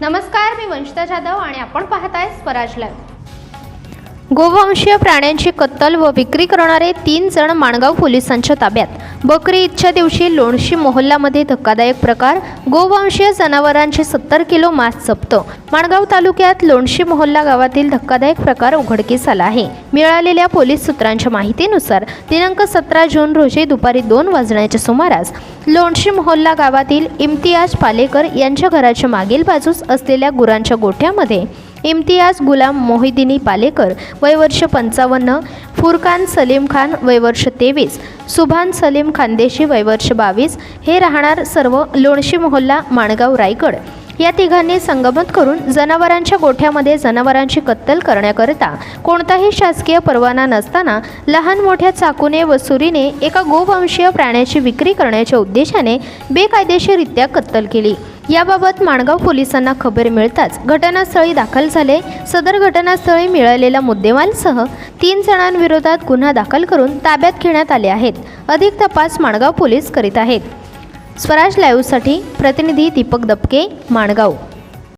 नमस्कार मी वंशिता जाधव आणि आपण पाहताय स्वराज लाईव्ह गोवंशीय प्राण्यांची कत्तल व विक्री करणारे तीन जण माणगाव पोलिसांच्या ताब्यात. बकरी ईदच्या दिवशी लोणशी मोहल्ल्यामध्ये धक्कादायक प्रकार गोवंशीय जनावरांचे सत्तर किलो मांस जप्त. माणगाव तालुक्यात लोणशी मोहल्ला गावातील धक्कादायक प्रकार उघडकीस आला आहे. मिळालेल्या पोलीस सूत्रांच्या माहितीनुसार दिनांक सतरा जून रोजी दुपारी दोन वाजण्याच्या सुमारास लोणशी मोहल्ला गावातील इम्तियाज पालेकर यांच्या घराच्या मागील बाजूस असलेल्या गुरांच्या गोठ्यामध्ये इम्तियाज गुलाम मोहिदिनी पालेकर वय वर्ष पंचावन्न फुरकान सलीम खान वय वर्ष तेवीस सुभान सलीम खानदेशी वय वर्ष बावीस हे राहणार सर्व लोणशी मोहल्ला माणगाव रायगड. या तिघांनी संगमत करून जनावरांच्या गोठ्यामध्ये जनावरांची कत्तल करण्याकरिता कोणताही शासकीय परवाना नसताना लहान मोठ्या चाकूने व सुरीने एका गोवंशीय प्राण्याची विक्री करण्याच्या उद्देशाने बेकायदेशीररित्या कत्तल केली. याबाबत माणगाव पोलिसांना खबर मिळताच घटनास्थळी दाखल झाले. सदर घटनास्थळी मिळालेल्या मुद्देमालसह तीन जणांविरोधात गुन्हा दाखल करून ताब्यात घेण्यात आले आहेत. अधिक तपास माणगाव पोलीस करीत आहेत. स्वराज लाईव्हसाठी प्रतिनिधी दीपक दपके माणगाव.